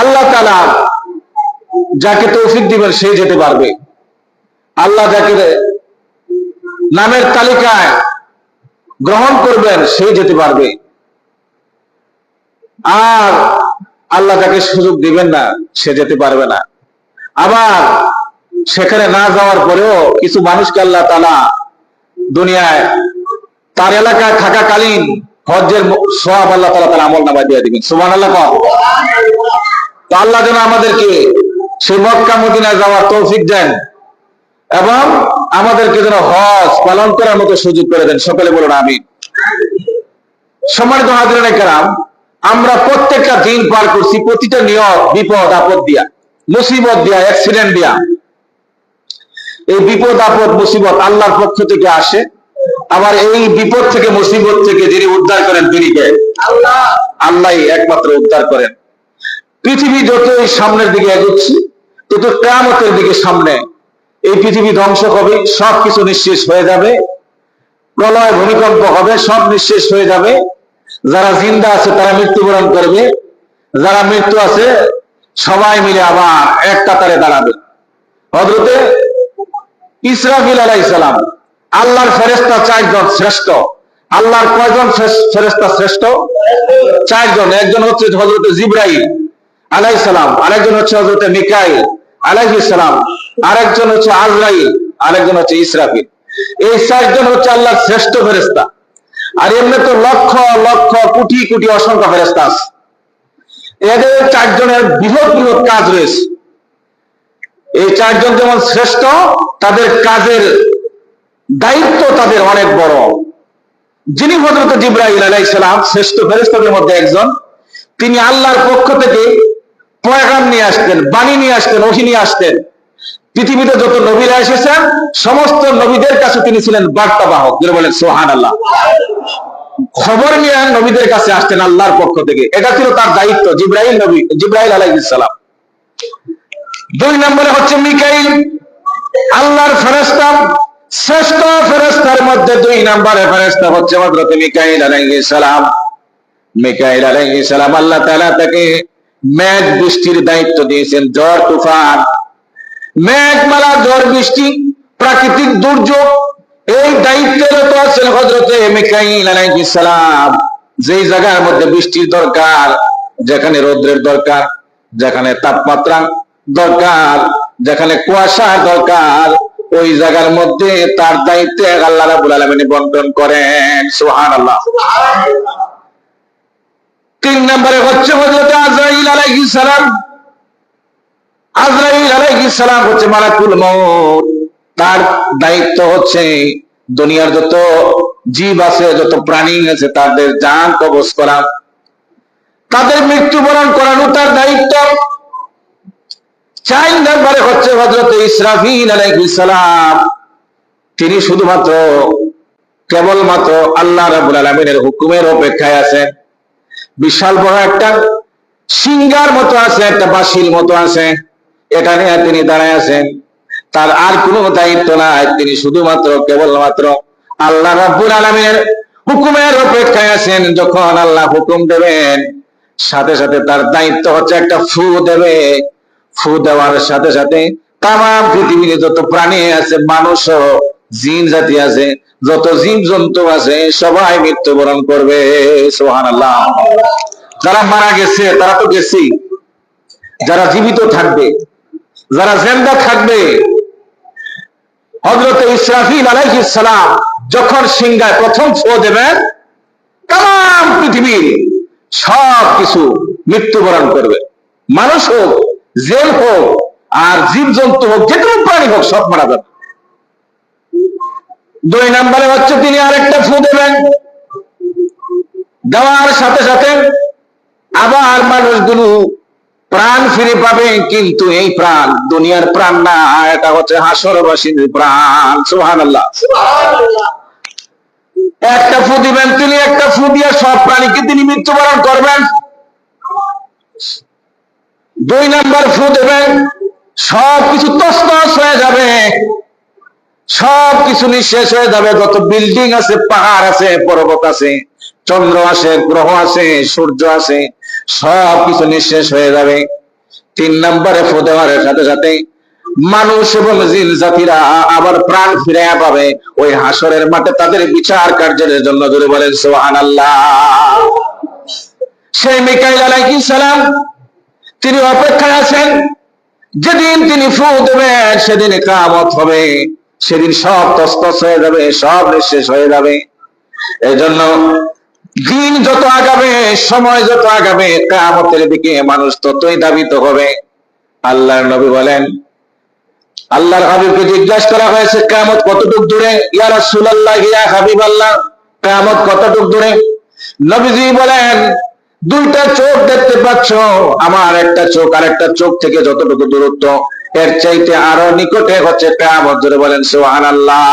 আল্লাহ তালা যাকে তৌফিক দিবেন সে যেতে পারবে। আল্লাহ যাকে নামের তালিকায় গ্রহণ করবেন সে যেতে পারবে। আর আল্লাহ যাকে সুযোগ দিবেন না, সে যেতে পারবে না। আবার সেখানে না যাওয়ার পরেও কিছু মানুষকে আল্লাহ তালা দুনিয়ায় তার এলাকায় থাকাকালীন হজ্জের সব আল্লাহ তালা তার আমল নামায় দিয়ে দিবেন। সুমান আল্লাহ তো আল্লাহ যেন আমাদেরকে সেই মক্কা মদিনায় যাওয়ার তৌফিক দেন এবং আমাদেরকে যেন হজ পালন করার মতো সুযোগ করে দেন। সকলে বলুন আমি সম্মানিত হাজিরান কেরাম, আমরা প্রত্যেকটা দিন পার করছি প্রতিটা নিয়ত, বিপদ, আপদ দিয়া। মুসিবত দিয়া অ্যাক্সিডেন্ট দিয়া। এই বিপদ, আপদ, মুসিবত আল্লাহর পক্ষ থেকে আসে। আবার এই বিপদ থেকে, মুসিবত থেকে যিনি উদ্ধার করেন, তিনি কে? আল্লাহ। আল্লাহ একমাত্র উদ্ধার করেন। পৃথিবী যতই সামনের দিকে এগোচ্ছে, তত কেয়ামতের দিকে সামনে এই পৃথিবী ধ্বংস হবে, সবকিছু নিঃশেষ হয়ে যাবে, প্রলয় ভূমিকম্প হবে, সব নিঃশেষ হয়ে যাবে। যারা জিন্দা আছে, তারা মৃত্যুবরণ করবে। যারা মৃত্যু আছে, সবাই মিলে আবার এক কাতারে দাঁড়াবে। হজরতে ইসরাফিল আলাইসালাম আল্লাহর ফেরেস্তা চারজন শ্রেষ্ঠ। আল্লাহর কয়জন ফেরেস্তা শ্রেষ্ঠ? চারজন। একজন হচ্ছে হজরত জিব্রাইল আলাইসালাম আরেকজন হচ্ছে হজরত মিকাইল আলাইসালাম আরেকজন হচ্ছে আজরাইল, আরেকজন হচ্ছে ইসরাফিল। এই চারজন হচ্ছে আল্লাহর শ্রেষ্ঠ ফেরেস্তা আর এমনি তো লক্ষ লক্ষ, কোটি কোটি অসংখ্য ফেরেস্তা আছে। এদের চারজনের বৃহৎ বৃহৎ কাজ রয়েছে। এই চারজন যেমন শ্রেষ্ঠ, তাদের কাজের দায়িত্ব তাদের অনেক বড়। যিনি হজরত জিব্রাহিল আলাইসালাম শ্রেষ্ঠ ফেরেস্তাদের মধ্যে একজন। তিনি আল্লাহর পক্ষ থেকে পয়গাম নিয়ে আসতেন, বাণী নিয়ে আসতেন, ওহি নিয়ে আসতেন। পৃথিবীতে যত নবীরা এসেছেন, সমস্ত নবীদের কাছে তিনি ছিলেন বার্তা বাহক যিনি বলেন সোহান আল্লাহ খবর নিয়ে নবীদের কাছে আসতেন আল্লাহর পক্ষ থেকে। এটা ছিল তার দায়িত্ব জিব্রাহিল নবী জিব্রাহিল আলাইসালাম দুই নম্বরে হচ্ছে মিকাইল। আল্লাহর ফেরেস্তা শ্রেষ্ঠ ফেরেস্তার মধ্যে দুই নম্বরে ফেরেস্তা হচ্ছে হজরত মিকাইল আলাইহিস সালাম। মিকাইল আলাইহিস সালাম আল্লাহ তাআলা তাকে মেঘ বৃষ্টির দায়িত্ব দিয়েছেন ঝড় তুফান। মেঘমালা ঝড় বৃষ্টি, প্রাকৃতিক দুর্যোগ, এই দায়িত্বের তো আছেন হজরতে সালাম। যেই জায়গার মধ্যে বৃষ্টির দরকার, যেখানে রৌদ্রের দরকার, যেখানে তাপমাত্রা দরকার, যেখানে কুয়াশা দরকার, ওই জায়গার মধ্যে তার দায়িত্বে আল্লাহ রাবুল আলমিন বন্টন করেন। সুহান আল্লাহ তিন নম্বরে হচ্ছে হজরত আজরাইল আলাইহিস আজরাইল আলাইহিস হচ্ছে মালাকুল মউত। তার দায়িত্ব হচ্ছে দুনিয়ার যত জীব আছে, যত প্রাণী আছে, তাদের জান কবজ করা। তাদের মৃত্যুবরণ করানো তার দায়িত্ব। চার নম্বরে হচ্ছে হজরত ইসরাফিল আলাইসালাম তিনি শুধুমাত্র কেবলমাত্র আল্লাহ রাবুল আলমিনের হুকুমের অপেক্ষায় আছেন। বিশাল বড় একটা সিঙ্গার মতো আছে, একটা বাসির মতো আছে। এটা নিয়ে তিনি দাঁড়ায় আছেন। তার আর কোনো দায়িত্ব নাই। তিনি শুধুমাত্র, কেবলমাত্র আল্লাহ রাব্বুল আলমিনের হুকুমের অপেক্ষায় আছেন। যখন আল্লাহ হুকুম দেবেন, সাথে সাথে তার দায়িত্ব হচ্ছে একটা ফু দেবে। ফু দেওয়ার সাথে সাথে তাম পৃথিবীতে যত প্রাণী আছে মানুষ জিন জাতি আছে, যত জীব জন্তু আছে, সবাই মৃত্যুবরণ করবে সোহান আল্লাহ যারা মারা গেছে, তারা তো গেছি। যারা জীবিত থাকবে, যারা জেন্দা থাকবে। হজরত ইসরাফিল সালাম যখন সিংহায় প্রথম ফো দেবেন, তাম পৃথিবীর সব কিছু মৃত্যুবরণ করবে। মানুষ হোক, জেল হোক, আর জীব জন্তু হোক যে কোনো প্রাণী হোক, সব মারা যাবে। দুই নম্বরে হচ্ছে তিনি আরেকটা ফু দেবেন। দেওয়ার সাথে সাথে আবার মানুষগুলো প্রাণ ফিরে পাবে, কিন্তু এই প্রাণ, দুনিয়ার প্রাণ না, এটা হচ্ছে হাসরবাসীর প্রাণ। সুহান আল্লাহ একটা ফু দিবেন, তিনি একটা ফু দিয়ে সব প্রাণীকে তিনি মৃত্যুবরণ করবেন। দুই নাম্বার ফু দেবেন সব কিছু তস্তস হয়ে যাবে। সব কিছু নিঃশেষ হয়ে যাবে, যত বিল্ডিং আছে, পাহাড় আছে, পর্বত আছে, চন্দ্র আছে, গ্রহ আছে, সূর্য আছে সব কিছু নিঃশেষ হয়ে যাবে। তিন নম্বরে ফু দেওয়ার সাথে সাথে মানুষ এবং জিন জাতিরা আবার প্রাণ ফিরে পাবে। ওই হাসরের মাঠে তাদের বিচার কার্যের জন্য জুড়ে বলেন সোহান আল্লাহ সেই মিকাইল আলাইহিস সালাম, তিনি অপেক্ষায় আছেন। যেদিন তিনি ফু দেবেন, সেদিন কামত হবে। সেদিন সব তস্তস হয়ে যাবে, সব নিঃশেষ হয়ে যাবে। এই জন্য দিন যত আগাবে, সময় যত আগাবে কামতের দিকে মানুষ ততই দাবিত হবে। আল্লাহর নবী বলেন, আল্লাহর হাবিবকে জিজ্ঞাসা করা হয়েছে কামত কতটুক দূরে? ইয়া রাসূলুল্লাহ, ইয়া হাবিব আল্লাহ কামত কতটুক দূরে? নবীজি বলেন, দুইটা চোখ দেখতে পাচ্ছ, আমার একটা চোখ আর একটা চোখ থেকে যতটুকু দূরত্ব। এর চাইতে আরও নিকটে হচ্ছে কামত ধরে বলেন সুবহান আল্লাহ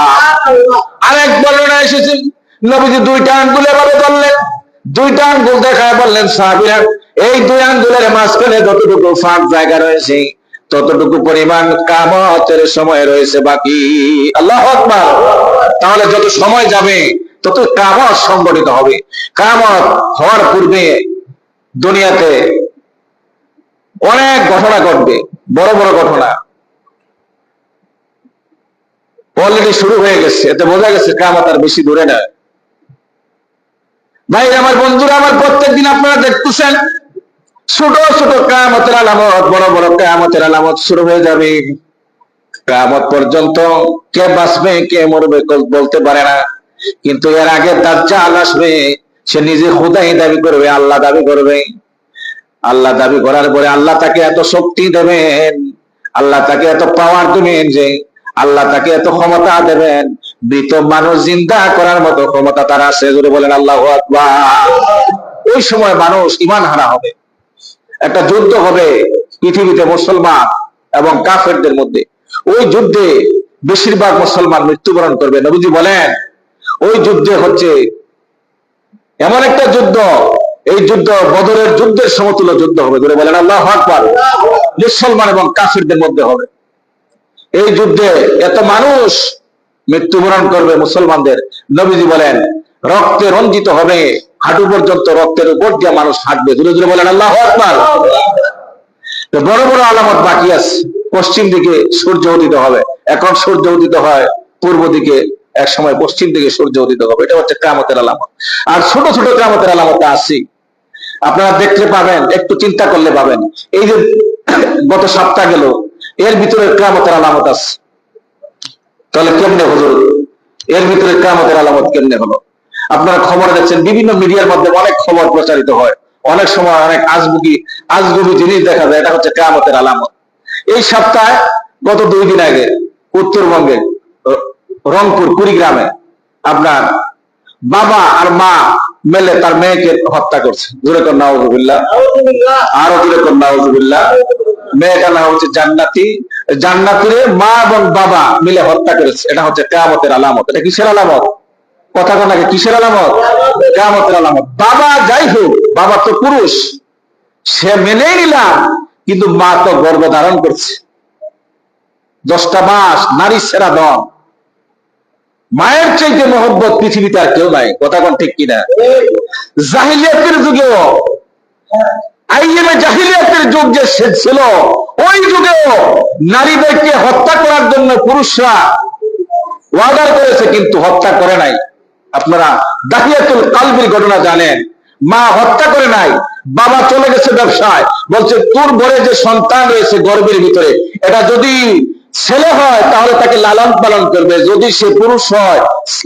আরেক বর্ণনা এসেছে, নবীজি দুইটা আঙ্গুল এভাবে বললেন দুইটা আঙ্গুল দেখায় বললেন সাহাবীরা, এই দুই আঙ্গুলের মাঝখানে যতটুকু ফাঁক জায়গা রয়েছে, ততটুকু পরিমাণ কামতের সময় রয়েছে বাকি। আল্লাহ তাহলে যত সময় যাবে, তত কামত সংগঠিত হবে। কামত হওয়ার পূর্বে দুনিয়াতে অনেক ঘটনা ঘটবে। বড় বড় ঘটনা। অলরেডি শুরু হয়ে গেছে, এতে বোঝা গেছে কামত আর বেশি দূরে না। ভাই, আমার বন্ধুরা, আমার প্রত্যেকদিন আপনারা দেখতেছেন, ছোট ছোট কামতের আলামত, বড় বড় কামতের আলামত শুরু হয়ে যাবে। কামত পর্যন্ত কে বাঁচবে, কে মরবে বলতে পারে না। কিন্তু এর আগে দাজ্জাল আসবে, সে নিজে খোদাই দাবি করবে, আল্লাহ দাবি করবে। আল্লাহ দাবি করার পরে আল্লাহ তাকে এত শক্তি দেবেন, আল্লাহ তাকে এত পাওয়ার দেবেন যে আল্লাহ তাকে এত ক্ষমতা দেবেন। মৃত মানুষ জিন্দা করার মতো ক্ষমতা তার আছে। যদি বলেন আল্লাহ ওই সময় মানুষ ইমান হারা হবে। একটা যুদ্ধ হবে পৃথিবীতে মুসলমান এবং কাফেরদের মধ্যে। ওই যুদ্ধে বেশিরভাগ মুসলমান মৃত্যুবরণ করবে। নবীজি বলেন, ওই যুদ্ধে হচ্ছে এমন একটা যুদ্ধ এই যুদ্ধ বদরের যুদ্ধের সমতুল্য যুদ্ধ হবে ধরে বলেন, আল্লাহ আকবার। মুসলমান এবং কাফিরদের মধ্যে হবে। এই যুদ্ধে এত মানুষ মৃত্যুবরণ করবে মুসলমানদের। নবীজি বলেন, রক্তে রঞ্জিত হবে, হাঁটু পর্যন্ত রক্তের উপর দিয়ে মানুষ হাঁটবে। দূরে দূরে বলেন, আল্লাহ আকবার। বড় বড় আলামত বাকি আছে। পশ্চিম দিকে সূর্য উদিত হবে। এখন সূর্য উদিত হয়, পূর্ব দিকে এক সময় পশ্চিম দিকে সূর্য উদিত হবে। এটা হচ্ছে কামতের আলামত। আর ছোট ছোট কামতের আলামত আছে। আপনারা দেখতে পাবেন, একটু চিন্তা করলে পাবেন। এই যে গত সপ্তাহ গেল, এর ভিতরে কামতের আলামত আছে। তাহলে কেমনে হুজুর এর ভিতরে কামতের আলামত কেমনে হলো? আপনারা খবর দেখছেন, বিভিন্ন মিডিয়ার মধ্যে অনেক খবর প্রচারিত হয়। অনেক সময় অনেক আজগুবি আজগুবি জিনিস দেখা যায়, এটা হচ্ছে কামতের আলামত। এই সপ্তাহে, গত দুই দিন আগে, উত্তরবঙ্গে রংপুর কুড়িগ্রামে আপনার বাবা আর মা মেলে তার মেয়েকে হত্যা করছে। জোরে কর নাউজুবিল্লাহ। আরও জোরে কর নাউজুবিল্লাহ। মেয়েটার নাম হচ্ছে জান্নাতি। জান্নাতিরে মা এবং বাবা মিলে হত্যা করেছে। এটা হচ্ছে কেয়ামতের আলামত। এটা কিসের আলামত? কথা কোনাকে কিসের আলামত? কেয়ামতের আলামত। বাবা যাই হোক বাবা তো পুরুষ। সে মেনেই নিলাম কিন্তু মা তো গর্ভ ধারণ করছে। দশটা মাস নারী সেরা দম। মায়ের চাইতে মহব্বত পৃথিবীতে আর কেউ নাই। কথা কোন ঠিক কিনা? জাহিলিয়াতের যুগেও, আইএমএ জাহিলিয়াতের যুগ যে ছিল, ওই যুগেও নারীদেরকে হত্যা করার জন্য পুরুষরা ওয়াদার করেছে, কিন্তু হত্যা করে নাই। আপনারা দাহিয়াতুল কালবির ঘটনা জানেন। মা হত্যা করে নাই, বাবা চলে গেছে ব্যবসায়। বলছে, তোর ঘরে যে সন্তান রয়েছে গর্বের ভিতরে, এটা যদি ছেলে হয় তাহলে তাকে লালন পালন করবে। যদি সে পুরুষ হয়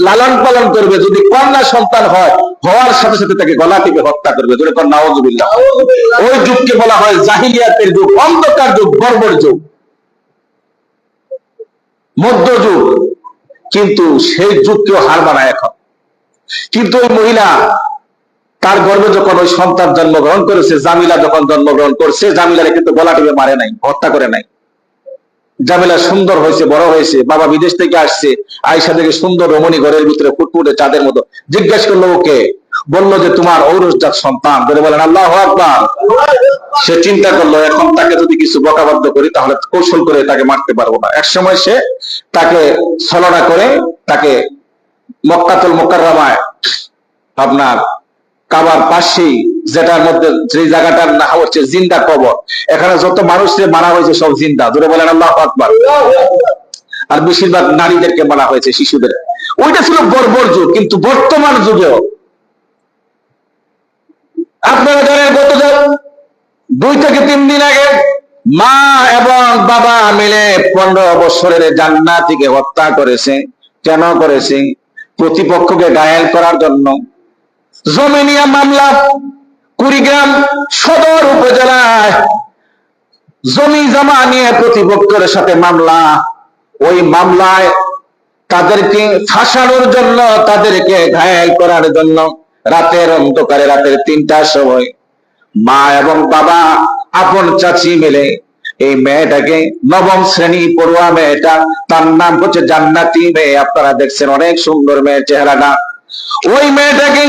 লালন পালন করবে। যদি কন্যা সন্তান হয় হওয়ার সাথে সাথে তাকে গলা টিপে হত্যা করবে। কন্যা নওয়াজুবিল্লাহ ওই যুগকে বলা হয় জাহিলিয়াতের যুগ অন্ধকার যুগ গর্বর যুগ। মধ্যযুগ কিন্তু সেই যুগকেও হার মানায় এখন। কিন্তু ওই মহিলা তার গর্ভে যখন ওই সন্তান জন্মগ্রহণ করেছে জামিলা যখন জন্মগ্রহণ করছে জামিলারে কিন্তু গলা টিপে মারে নাই হত্যা করে নাই। জামিলা সুন্দর হয়েছে, বড় হয়েছে, বাবা বিদেশ থেকে আসছে আয়সা থেকে সুন্দর রমণী ঘরের ভিতরে ফুটফুটে চাঁদের মতো। জিজ্ঞেস করল ওকে, বলল যে তোমার ঔরসজাত সন্তান। ধরে বলেন, আল্লাহ আকবার। সে চিন্তা করল, এখন তাকে যদি কিছু বকাবদ্ধ করি, তাহলে কৌশল করে তাকে মারতে পারব না। এক সময় সে তাকে ছলনা করে, তাকে মক্কাতুল মোকাররমায়, আপনার কাবার পাশেই যেটার মধ্যে যে জায়গাটার নাম হচ্ছে জিন্দা কবর। এখানে যত মানুষকে মারা হয়েছে সব জিন্দা। ধরে বলেন আল্লাহ আকবার। আর বেশিরভাগ নারীদেরকে মারা হয়েছে, শিশুদের। ওইটা ছিল বর্বর যুগ, কিন্তু বর্তমান যুগেও। আপনারা জানেন গত দুই থেকে তিন দিন আগে মা এবং বাবা মিলে পনেরো বছরের জান্নাতিকে হত্যা করেছে। কেন করেছে? প্রতিপক্ষকে ঘায়েল করার জন্য। জমিনিয়া মামলা কুড়িগ্রাম সদর উপজেলায় জমি জমা নিয়ে প্রতিপক্ষের সাথে মামলা। ওই মামলায় তাদেরকে ফাঁসানোর জন্য, তাদেরকে ঘায়েল করার জন্য রাতের অন্ধকারে রাতের তিনটার সময় মা এবং বাবা, আপন চাচি মিলে এই মেয়েটাকে নবম শ্রেণি পড়ুয়া মেয়েটা, তার নাম হচ্ছে জান্নাতি মেয়ে। আপনারা দেখছেন অনেক সুন্দর মেয়ের চেহারাটা। ওই মেয়েটাকে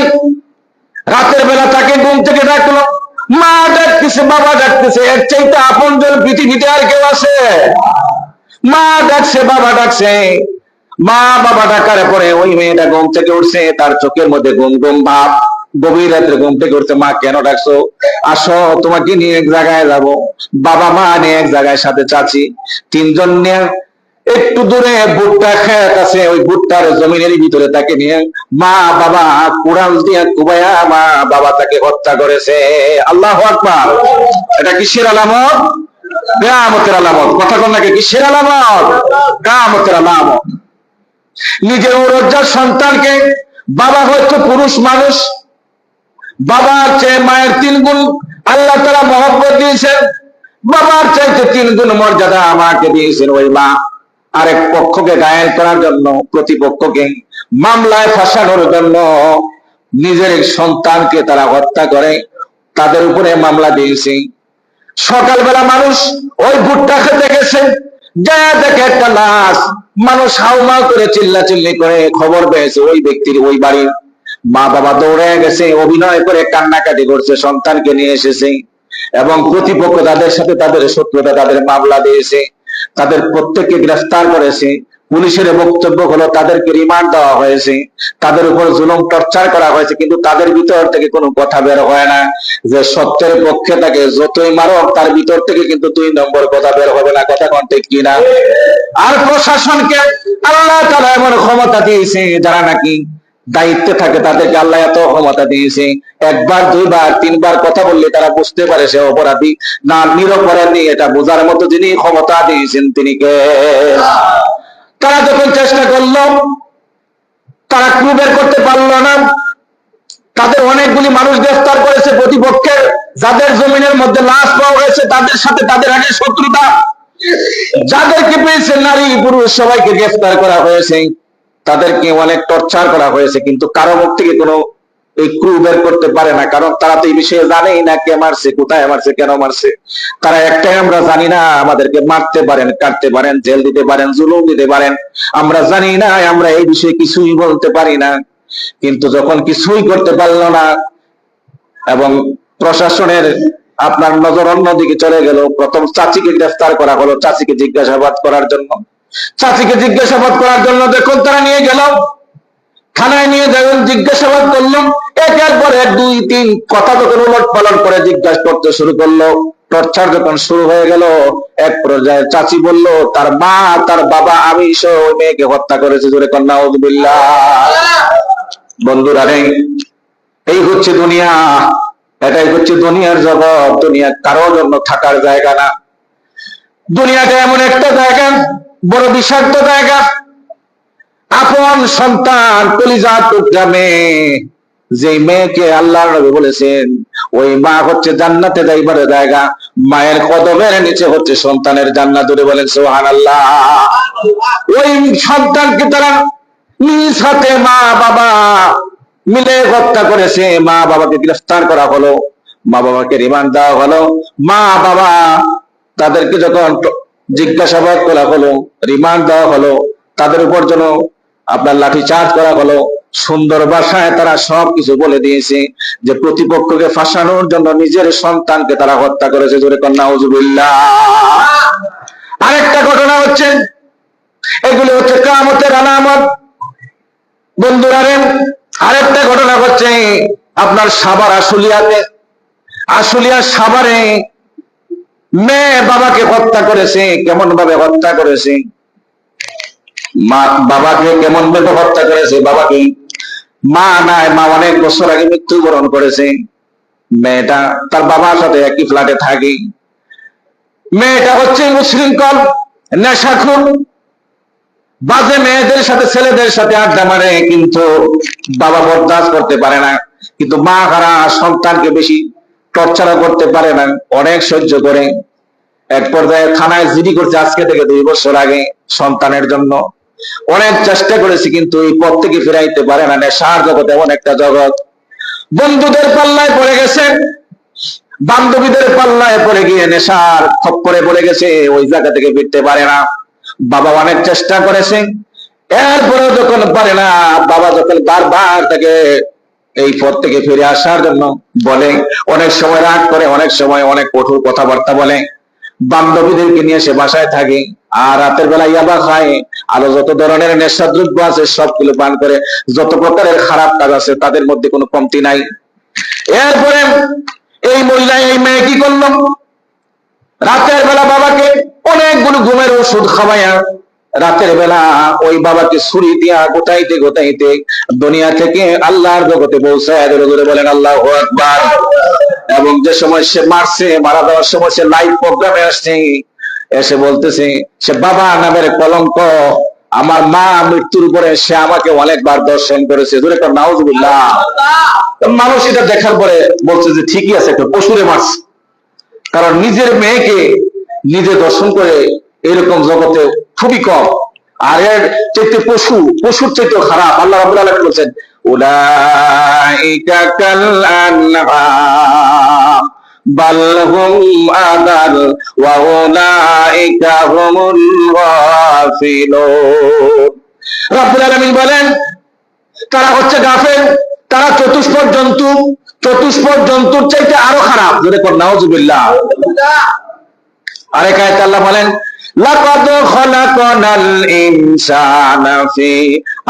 রাতের বেলা তাকে ঘুম থেকে ডাকলো, মা ডাকতেছে, বাবা ডাকতেছে, এর চাইতে আপন জন পৃথিবীতে আর কেউ আছে? মা ডাকছে, বাবা ডাকছে। মা, বাবা ডাকার পরে ওই মেয়েটা ঘুম থেকে উঠছে, তার চোখের মধ্যে ঘুম ঘুম ভাব, গভীর রাত্রে ঘুম থেকে উঠছে, মা, কেন ডাকছো? আসো, তোমাকে নিয়ে এক জায়গায় যাব। বাবা, মা, নিয়ে এক জায়গায় সাথে চাচি তিনজন নিয়ে একটু দূরে ভুট্টা খেত আছে, ওই ভুট্টার জমিনের ভিতরে তাকে নিয়ে মা বাবা কুড়াল দিয়ে কুবায়া মা বাবা তাকে হত্যা করেছে। আল্লাহ আকবার। এটা কিসের আলামত? কেয়ামতের আলামত। কথা কন নাকি কিসের আলামত? কেয়ামতের আলামত। নিজের রজ্জার সন্তানকে বাবা হয়তো পুরুষ মানুষ, বাবার চেয়ে মায়ের তিন গুণ আল্লাহ তারা মহব্বত দিয়েছেন, বাবার চাইতে তিন গুণ মর্যাদা আমাকে দিয়েছেন ওই মা। আরেক পক্ষকে গায়েন করার জন্য, প্রতিপক্ষকে মামলায় ফাঁসানোর জন্য নিজের সন্তানকে তারা হত্যা করে। তাদের উপরে মামলা দিয়েছে। সকালবেলা মানুষ ওই ভুট্টা খেতে গেছে। যা দেখে একটা লাশ মানুষ হাউমাউ করে চিল্লা চিল্লি করে খবর পেয়েছে ওই ব্যক্তির ওই বাড়ির মা বাবা দৌড়ে গেছে, অভিনয় করে কান্নাকাটি করছে, সন্তানকে নিয়ে এসেছে এবং প্রতিপক্ষ তাদের সাথে তাদের শত্রুতা, তাদের মামলা দিয়েছে। তাদের প্রত্যেককে গ্রেফতার করেছে। পুলিশের বক্তব্য হলো, তাদেরকে রিমান্ড দেওয়া হয়েছে। তাদের উপর জুলুম টর্চার করা হয়েছে, কিন্তু তাদের ভিতর থেকে কোনো কথা বের হয় না। যে সত্যের পক্ষে তাকে যতই মারক, তার ভিতর থেকে কিন্তু দুই নম্বর কথা বের হবে না। কথা কোন ঠিক কিনা? আর প্রশাসনকে আল্লাহ তারা এমন ক্ষমতা দিয়েছে, যারা নাকি দায়িত্বে থাকে, তাদেরকে আল্লাহ এত ক্ষমতা দিয়েছে। একবার, দুইবার, তিনবার কথা বললে তারা বুঝতে পারে সে অপরাধী। না, নিরপরাধী, এটা বোঝার মতো যিনি ক্ষমতা দিয়েছেন তিনি কে? তারা যখন চেষ্টা করল, তারা ক্রু বের করতে পারল না। তাদের অনেকগুলি মানুষ গ্রেফতার করেছে প্রতিপক্ষের। যাদের জমিনের মধ্যে লাশ পাওয়া হয়েছে তাদের সাথে তাদের আগে শত্রুতা। যাদেরকে পেয়েছে নারী পুরুষ, সবাইকে গ্রেফতার করা হয়েছে। তাদেরকে অনেক টর্চার করা হয়েছে, কিন্তু কারও মুখ থেকে কোনো এই ক্রু বের করতে পারে না, কারণ তারা তো এই বিষয়ে জানেই না কে মারছে, কোথায় মারছে, কেন মারছে। তারা একটাই আমরা জানি না, আমাদেরকে মারতে পারেন, কাটতে পারেন, জেল দিতে পারেন, জুলুম দিতে পারেন। আমরা জানি না, আমরা এই বিষয়ে কিছুই বলতে পারি না। কিন্তু যখন কিছুই করতে পারল না, এবং প্রশাসনের আপনার নজর অন্যদিকে চলে গেল, প্রথম চাচিকে গ্রেফতার করা হলো, চাচিকে জিজ্ঞাসাবাদ করার জন্য। চাচিকে জিজ্ঞাসাবাদ করার জন্য যখন তারা নিয়ে গেল। থানায় নিয়ে যখন জিজ্ঞাসাবাদ করল। একের পর এক দুই তিন কথা যখন উলট পালন করে জিজ্ঞাসা করতে শুরু করল। টর্চার যখন শুরু হয়ে গেল, এক পর্যায়ে চাচি বলল, তার মা, তার বাবা, আমি সহ ওই মেয়েকে হত্যা করেছে, জোরে কন্যা উজবিল্লাহ বন্ধুরা রে এই হচ্ছে দুনিয়া। এটাই হচ্ছে দুনিয়ার জগৎ দুনিয়া কারোর জন্য থাকার জায়গা না। দুনিয়াটা এমন একটা জায়গা বড় বিষাক্ত জায়গা। আপন সন্তান কলিজা মেয়ে যে মেয়েকে আল্লাহ নবী বলেছেন, ওই মা হচ্ছে জান্নাতে যাইবার জায়গা। মায়ের কদমের নিচে হচ্ছে সন্তানের জান্নাত। ধরে বলেন সোহান আল্লাহ ওই সন্তানকে তারা নিজ হাতে মা, বাবা মিলে হত্যা করেছে। মা, বাবাকে গ্রেফতার করা হলো। মা, বাবাকে রিমান্ড দেওয়া হলো। মা, বাবা তাদেরকে যখন জিজ্ঞাসাবাদ করা হলো রিমান্ড দেওয়া হলো, তাদের উপর যেন আপনার লাঠি চার্জ করা হলো, সুন্দর ভাষায় তারা সব কিছু বলে দিয়েছে যে প্রতিপক্ষকে ফাঁসানোর জন্য নিজের সন্তানকে তারা হত্যা করেছে, জোরে কন্যা হুজুবিল্লাহ আরেকটা ঘটনা হচ্ছে, এগুলি হচ্ছে কামতের আলামত। বন্ধুরা আরেকটা ঘটনা হচ্ছে আপনার সাবার আশুলিয়াতে। আশুলিয়া সাভারে মেয়ে বাবাকে হত্যা করেছে, কেমন ভাবে হত্যা করেছে? মা, বাবাকে কেমন ভাবে হত্যা করেছে? বাবাকে, মা নাই, মা অনেক বছর আগে মৃত্যুবরণ করেছে। মেয়েটা, তার বাবার সাথে একই ফ্ল্যাটে থাকে। মেয়েটা হচ্ছে উশৃঙ্খল, নেশাখুর। বাজে মেয়েদের সাথে, ছেলেদের সাথে আড্ডা মারে, কিন্তু বাবা বরদাস্ত করতে পারে না। কিন্তু মা হারা সন্তানকে বেশি টর্চারও করতে পারে না, অনেক সহ্য করে। এক পর্যায়ে থানায় জিডি করছে আজকে থেকে দুই বছর আগে সন্তানের জন্য। অনেক চেষ্টা করেছি কিন্তু এই পথ থেকে ফিরাইতে পারে না, নেশার জগৎ এমন একটা জগৎ। বন্ধুদের পাল্লায় পড়ে গেছে, বান্ধবীদের পাল্লায় পড়ে গিয়ে নেশার খপ্পরে পড়ে গেছে, ওই জায়গা থেকে ফিরতে পারে না। বাবা অনেক চেষ্টা করেছে, এরপরেও যখন পারে না, বাবা যখন বারবার তাকে এই পথ থেকে ফিরে আসার জন্য বলে, অনেক সময় রাগ করে, অনেক সময় অনেক কঠোর কথাবার্তা বলে। বান্ধবীদেরকে নিয়ে সে বাসায় থাকে, আর রাতের বেলা ইয়াবা খায়। আরও যত ধরনের নেশা দ্রব্য আছে, সবগুলো পান করে। যত প্রকারের খারাপ কাজ আছে, তাদের মধ্যে কোনো কমতি নাই। এরপরে এই মহিলা, এই মেয়ে কি করল? রাতের বেলা বাবাকে অনেকগুলো ঘুমের ওষুধ খাওয়াইয়া রাতের বেলা ওই বাবাকে ছুরি দিয়া গোটাইতে গোটাইতে দুনিয়া থেকে আল্লাহর জগতে ধরে বলেন, আল্লাহ এবং যে সময় সে মারছে, মারা দেওয়ার সময় সে লাইভ প্রোগ্রামে আসছে, এসে বলতেছে, সে বাবা নামের কলঙ্ক, আমার মা মৃত্যুর পরে সে আমাকে অনেকবার দর্শন করেছে। ধরে নাউজুবিল্লাহ। মানুষ এটা দেখার পরে বলছে যে, ঠিকই আছে, একটা পশুরে মাছ কারণ নিজের মেয়েকে নিজে দর্শন করে এরকম জগতে খুবই কম। আর এর চাইতে পশু, পশুর চাইতে খারাপ। আল্লাহ রাবুল আলম বলছেন, উলাইকা কাল ওয়া উলাইকা হুমুল গাফিলুন। রাব্বুল আলামিন বলেন, তারা হচ্ছে গাফেল, তারা চতুষ্পদ জন্তু, চতুষ্পদ জন্তুর চাইতে আরও খারাপ। যদি কর নাউজুবিল্লাহ। আরেক আয়াত আল্লাহ বলেন লাকাদ খলাকনাল ইনসানা ফি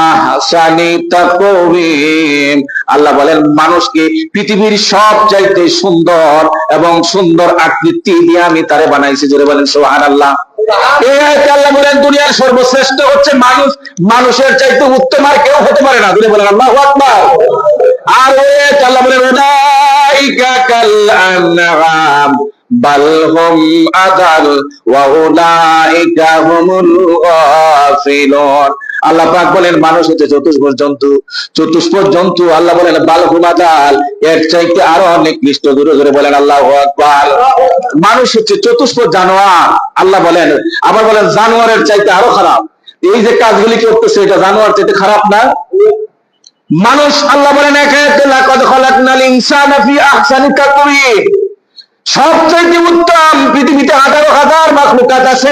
আহসানি তাকওয়িম। আল্লাহ বলেন মানুষকে পৃথিবীর সব চাইতে সুন্দর এবং সুন্দর আকৃতি দিয়ে আমি তারে বানাইছি। জোরে বলেন সুবহানাল্লাহ। এই আয়াতে আল্লাহ বলেন দুনিয়ার সর্বশ্রেষ্ঠ হচ্ছে মানুষ। মানুষের চাইতে উত্তম আর কেউ হতে পারে না। জোরে বলেন আল্লাহু আকবার। আর আল্লাহ বলেন উলাইকা কাল আনআম। আদাল ওয়া উলাইকা হুমুল গাফিলুন। আল্লাহ পাক বলেন, মানুষ হচ্ছে চতুষ্পদ জন্তু। চতুষ্পদ জন্তু, আল্লাহ বলেন এর চাইতে আরও অনেক নিষ্ঠ দূরে দূরে বলেন আকবার। মানুষ হচ্ছে চতুষ্পদ জানোয়ার। আল্লাহ বলেন, আবার বলেন, জানোয়ারের চাইতে আরও খারাপ। এই যে কাজগুলি করতেছে, এটা জানোয়ার চাইতে খারাপ না? মানুষ, আল্লাহ বলেন, এক ইনসানা ফি আহসানি সবচেয়ে উত্তম পৃথিবীতে হাজারো হাজার মাখলুকাত আছে।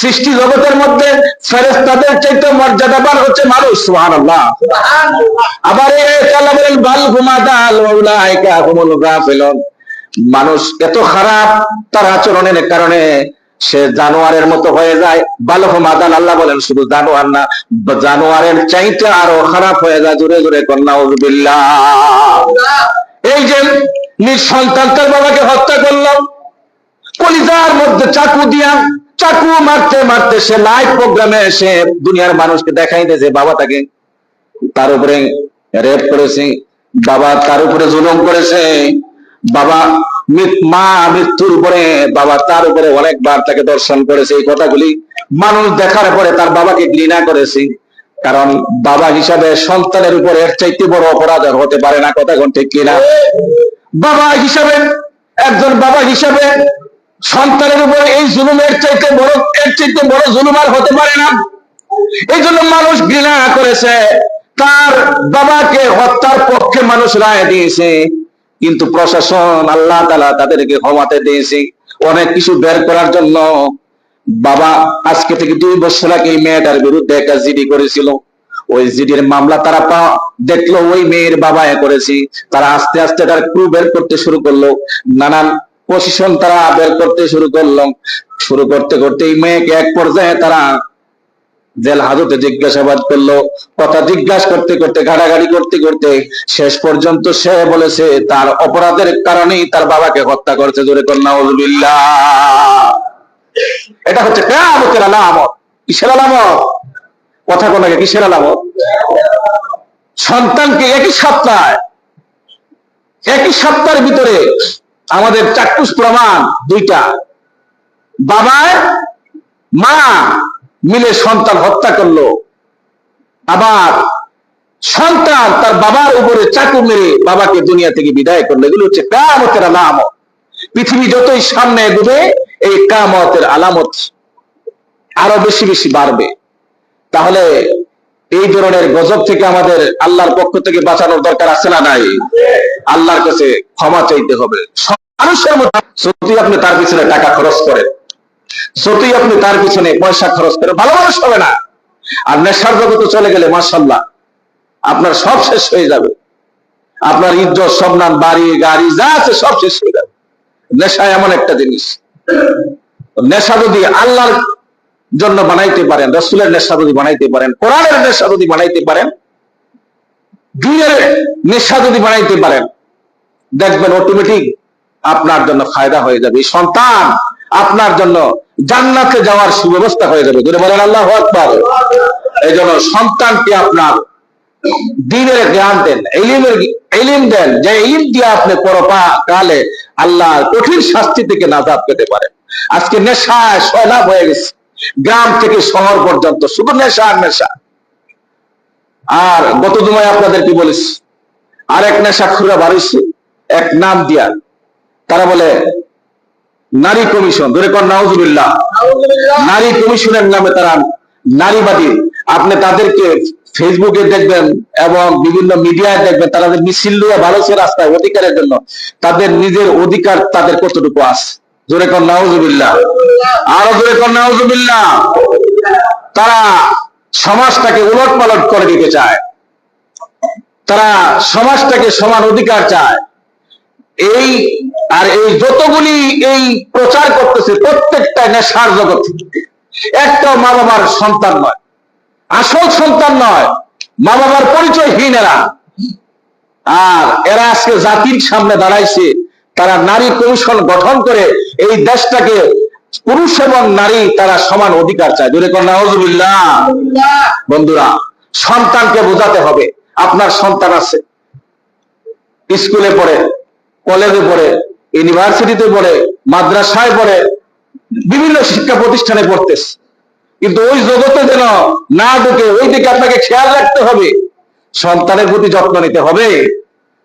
সৃষ্টি জগতের মধ্যে ফেরেশতাদের চাইতে মর্যাদাবান হচ্ছে মানুষ আবার আয়াতে আল্লাহ বলেন বাল হুমুল মানুষ এত খারাপ তার আচরণের কারণে সে জানোয়ারের মতো হয়ে যায়। বালক মাদান আল্লাহ বলেন শুধু জানোয়ার না জানোয়ারের চাইতে আরও খারাপ হয়ে যায়। জোরে জোরে কন্যা এই যে নিজ সন্তান তার বাবাকে হত্যা করলাম। কলিজার মধ্যে চাকু দিয়া, চাকু মারতে মারতে সে লাইভ প্রোগ্রামে এসে দুনিয়ার মানুষকে দেখাইতে যে বাবা তাকে তার উপরে রেপ করেছে, বাবা তার উপরে জুলুম করেছে, বাবা মা মৃত্যুর উপরে বাবা তার উপরে অনেকবার তাকে দর্শন করেছে। এই কথাগুলি মানুষ দেখার পরে তার বাবাকে ঘৃণা করেছে। কারণ বাবা হিসাবে সন্তানের উপরে এর চাইতে বড় অপরাধ হতে পারে না, কথা ঠিক কিনা? বাবা হিসাবে, একজন বাবা হিসাবে সন্তানের উপরে এই জুলুমের চাইতে বড়, এর চাইতে বড় জুলুম আর হতে পারে না। এই জন্য মানুষ ঘৃণা করেছে। তার বাবাকে হত্যার পক্ষে মানুষ রায় দিয়েছে। কিন্তু প্রশাসন, আল্লাহ তালা তাদেরকে ক্ষমাতে দিয়েছে। অনেক কিছু বের করার জন্য বাবা আজকে থেকে দুই বছর আগে মেয়েটার বিরুদ্ধে একটা জিডি করেছিল। ওই জিডির মামলা তারা পা, দেখল ওই মেয়ের বাবা এ করেছি। তারা আস্তে আস্তে তার ক্রু বের করতে শুরু করল। নানান পজিশন তারা বের করতে শুরু করল। শুরু করতে করতে এই মেয়েকে এক পর্যায়ে তারা জেল হাজতে জিজ্ঞাসাবাদ করল। কথা জিজ্ঞাসা করতে করতে ঘাড়াঘাড়ি করতে করতে শেষ পর্যন্ত সে বলেছে, তার অপরাধের কারণেই তার বাবাকে হত্যা করেছে। জোরে কন্যা এটা হচ্ছে কেয়ামতের আলামত। কিসের আলামত? কথা কোনাকে কিসের আলামত সন্তানকে একই সপ্তাহে, একই সপ্তাহের ভিতরে আমাদের চাক্ষুষ প্রমাণ দুইটা। বাবার মা মিলে সন্তান হত্যা করল। আবার সন্তান তার বাবার উপরে চাকু মেরে বাবাকে দুনিয়া থেকে বিদায় করল। এগুলো হচ্ছে কামতের আলামত। পৃথিবী যতই সামনে এগোবে, এই কামতের আলামত আরও বেশি বেশি বাড়বে। তাহলে এই ধরনের গজব থেকে আমাদের আল্লাহর পক্ষ থেকে বাঁচানোর দরকার আছে না নাই? আল্লাহর কাছে ক্ষমা চাইতে হবে। মানুষের মধ্যে সত্যি আপনি তার পিছনে টাকা খরচ করেন সত্যি আপনি তার পিছনে পয়সা খরচ করেন, ভালো মানুষ হবে না। আর নেশার জগতে চলে গেলে মাসাল্লাহ আপনার সব শেষ হয়ে যাবে। আপনার ইজ্জত, সম্মান, বাড়ি, গাড়ি, যা আছে সব শেষ হয়ে যাবে। নেশা এমন একটা জিনিস। নেশা যদি আল্লাহর জন্য বানাইতে পারেন, রসুলের নেশা যদি বানাইতে পারেন, কোরআনের নেশা যদি বানাইতে পারেন, দিনের নেশা যদি বানাইতে পারেন, দেখবেন অটোমেটিক আপনার জন্য ফায়দা হয়ে যাবে। সন্তান আপনার জন্য জান্নাতে যাওয়ার সুব্যবস্থা হয়ে যাবে। যদি বলেন, আল্লাহ আকবার। এই জন্য সন্তানকে আপনার দিনের জ্ঞান দেন এলিমের এলিম দেন, যে এলিম দিয়ে আপনি পরপা কালে আল্লাহ কঠিন শাস্তি থেকে নাজাদ পেতে পারেন। আজকে নেশায় সয়লাভ হয়ে গেছে। গ্রাম থেকে শহর পর্যন্ত শুধু নেশা আর নেশা। আর গত দুমায় আপনাদের কি বলিস? আরেক নেশা খুঁড়া বাড়িছে এক নাম দিয়া। তারা বলে নারী কমিশন। ধরে কর নাউজুবিল্লাহ। নারী কমিশনের নামে তারা নারীবাদী। আপনি তাদেরকে ফেসবুকে দেখবেন এবং বিভিন্ন মিডিয়ায় দেখবেন তারা মিছিল নিয়ে ভারতের রাস্তায় অধিকারের জন্য তাদের নিজের অধিকার তাদের কতটুকু আছে? জোরে কর, নাউজুবিল্লাহ। আরও জোরে কর, নাউজুবিল্লাহ। তারা সমাজটাকে উলট পালট করে দিতে চায়। তারা সমাজটাকে সমান অধিকার চায়। এই আর এই যতগুলি এই প্রচার করতেছে, প্রত্যেকটা নেশার জগৎ। একটা মা বাবার সন্তান নয়। আসল সন্তান নয় মা বাবার পরিচয়হীন এরা আর এরা আজকে জাতির সামনে দাঁড়াইছে তারা নারী কমিশন গঠন করে এই দেশটাকে পুরুষ এবং নারী তারা সমান অধিকার চায়। দূরে কন্যা বন্ধুরা, সন্তানকে বোঝাতে হবে। আপনার সন্তান আছে। স্কুলে পড়ে, কলেজে পড়ে, ইউনিভার্সিটিতে পড়ে, মাদ্রাসায় পড়ে, বিভিন্ন শিক্ষা প্রতিষ্ঠানে পড়তেছে। কিন্তু ওই জগতে যেন না ঢুকে, ওই দিকে আপনাকে খেয়াল রাখতে হবে। সন্তানের প্রতি যত্ন নিতে হবে।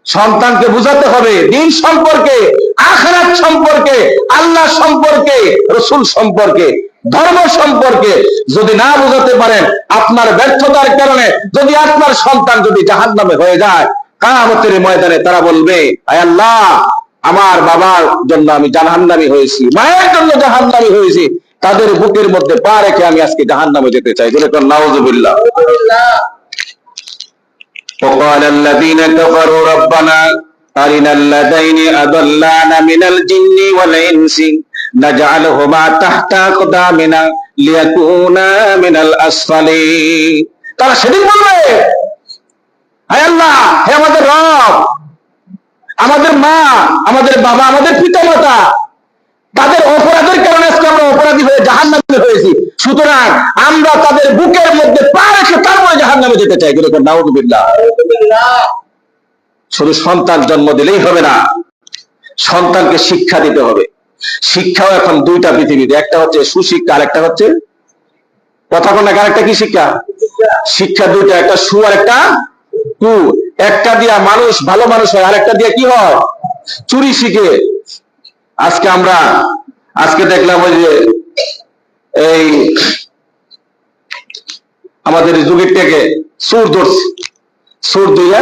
সন্তানকে বুঝাতে হবে, দিন সম্পর্কে, আখরাত সম্পর্কে, আল্লাহ সম্পর্কে, রসুল সম্পর্কে, ধর্ম সম্পর্কে যদি না বুঝাতে পারেন, আপনার ব্যর্থতার কারণে যদি আপনার সন্তান যদি জাহান নামে হয়ে যায় কামতের ময়দানে তারা বলবে আল্লাহ, আমার বাবার জন্য আমি জাহান্নামি হয়েছি, মায়ের জন্য জাহান্নামি হয়েছি, তাদের বুকের মধ্যে পা রেখে আমি আজকে জাহান নামে যেতে চাই। বলে নাউজুবিল্লাহ। وقال الذين كفروا ربنا أرنا الذين أضلانا من الجن والإنس نجعلهما تحت أقدامنا ليكونا من الأسفلين তারা সেদিন বলবে হে আল্লাহ হে আমাদের রব আমাদের মা আমাদের বাবা আমাদের পিতা মাতা তাদের অপরাধের কারণে আজকে আমরা অপরাধী হয়ে জাহান নামে হয়েছি সুতরাং আমরা তাদের বুকের মধ্যে পা রেখে তারপরে জাহান নামে যেতে চাই। কিন্তু শুধু সন্তান জন্ম দিলেই হবে না, সন্তানকে শিক্ষা দিতে হবে। শিক্ষাও এখন দুইটা পৃথিবীতে, একটা হচ্ছে সুশিক্ষা আর একটা হচ্ছে কথা কোন, আরেকটা কি শিক্ষা? শিক্ষা দুইটা, একটা সু আর একটা কু। একটা দিয়া মানুষ ভালো মানুষ হয় আর একটা দিয়া কি হয়? চুরি শিখে। আজকে আমরা, আজকে দেখলাম ওই যে এই আমাদের যুগের থেকে সুর ধরছে। সুর দিয়া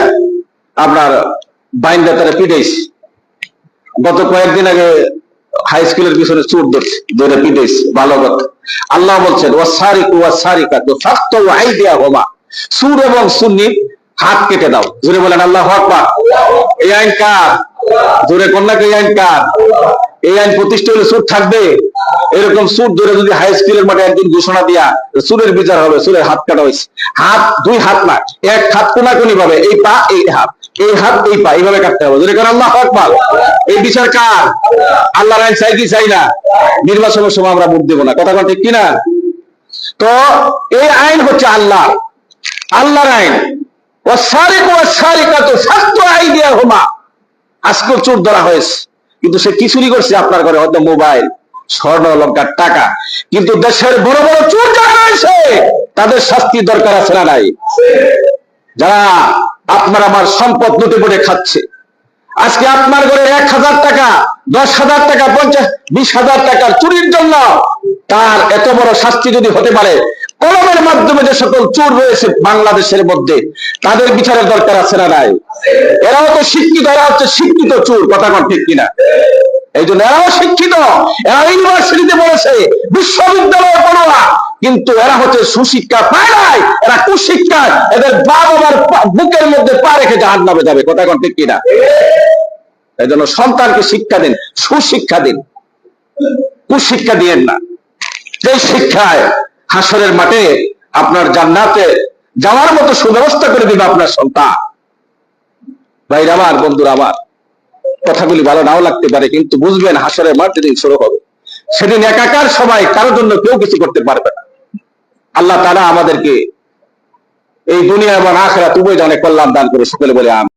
আপনার বাইন্দা তারা পিটাইছে। গত কয়েকদিন আগে হাই স্কুলের পিছনে চোর ধরছে ধরে পিটাইছে, ভালো কথা। আল্লাহ বলছেন ও সারিক ও সারিকা তো ফাক্ত আই দেয়া হোমা সুর এবং সুন্নি হাত কেটে দাও। জোরে বলেন, আল্লাহ আকবার। এই আইন কার? জোরে কন্যাকে এই আইন কার? এই আইন প্রতিষ্ঠা হলে সুদ থাকবে। এরকম সুর ধরে যদি হাই স্কুলের মাঠে একদিন ঘোষণা দিয়া সুরের বিচার হবে সুরের হাত কাটা হয়েছে। হাত, দুই হাত না, এক হাত কোনাকুনি ভাবে, এই পা, এই হাত। এই হাত, এই পা, এইভাবে কাটতে হবে। যদি আল্লাহ আকবার। এই বিচার কার? আল্লাহর আইন চাই কি চাই না? নির্বাচনের সময় আমরা ভোট দেবো না। কথা কথা ঠিক কিনা তো এই আইন হচ্ছে আল্লাহ। আল্লাহর আইন। ও সারিক ও সারিকা তো স্বাস্থ্য আই দেওয়া হোমা। আজকে চোর ধরা হয়েছে। কিন্তু সে কি চুরি করছে আপনার ঘরে, হয়তো মোবাইল স্বর্ণ অলঙ্কার টাকা। কিন্তু দেশের বড় বড় চোর যারা তাদের শাস্তি দরকার আছে না নাই? যারা আপনার আমার সম্পদ লুটে পড়ে খাচ্ছে। আজকে আপনার ঘরে এক হাজার টাকা, দশ হাজার টাকা, পঞ্চাশ, বিশ হাজার টাকার চুরির জন্য তার এত বড় শাস্তি যদি হতে পারে কলমের মাধ্যমে যে সকল চোর রয়েছে বাংলাদেশের মধ্যে, তাদের বিচারের দরকার আছে না নাই? এরাও তো শিক্ষিত, এরা হচ্ছে শিক্ষিত চোর, কথা ঠিক কিনা? এই জন্য এরাও শিক্ষিত এরা ইউনিভার্সিটিতে পড়েছে, বিশ্ববিদ্যালয়ে পড়ুয়া কিন্তু এরা হচ্ছে সুশিক্ষা পায় নাই, এরা কুশিক্ষা, এদের বাবা মার পা- বুকের মধ্যে পা রেখে জাহান নামে যাবে, কথা ঠিক কিনা? এই জন্য সন্তানকে শিক্ষা দিন, সুশিক্ষা দিন। কুশিক্ষা দিয়েন না। যে শিক্ষায় হাসরের মাঠে আপনার জান্নাতে যাওয়ার মতো সুব্যবস্থা করে দিবে আপনার সন্তান। ভাইরা আমার, বন্ধুরা আমার, কথাগুলি ভালো নাও লাগতে পারে, কিন্তু বুঝবেন হাসরের মাঠ যেদিন শুরু হবে, সেদিন একাকার সবাই কারোর জন্য কেউ কিছু করতে পারবে না। আল্লাহ তারা আমাদেরকে এই দুনিয়া এবং আখেরা তুবে জানে কল্যাণ দান করে, সকলে বলে আম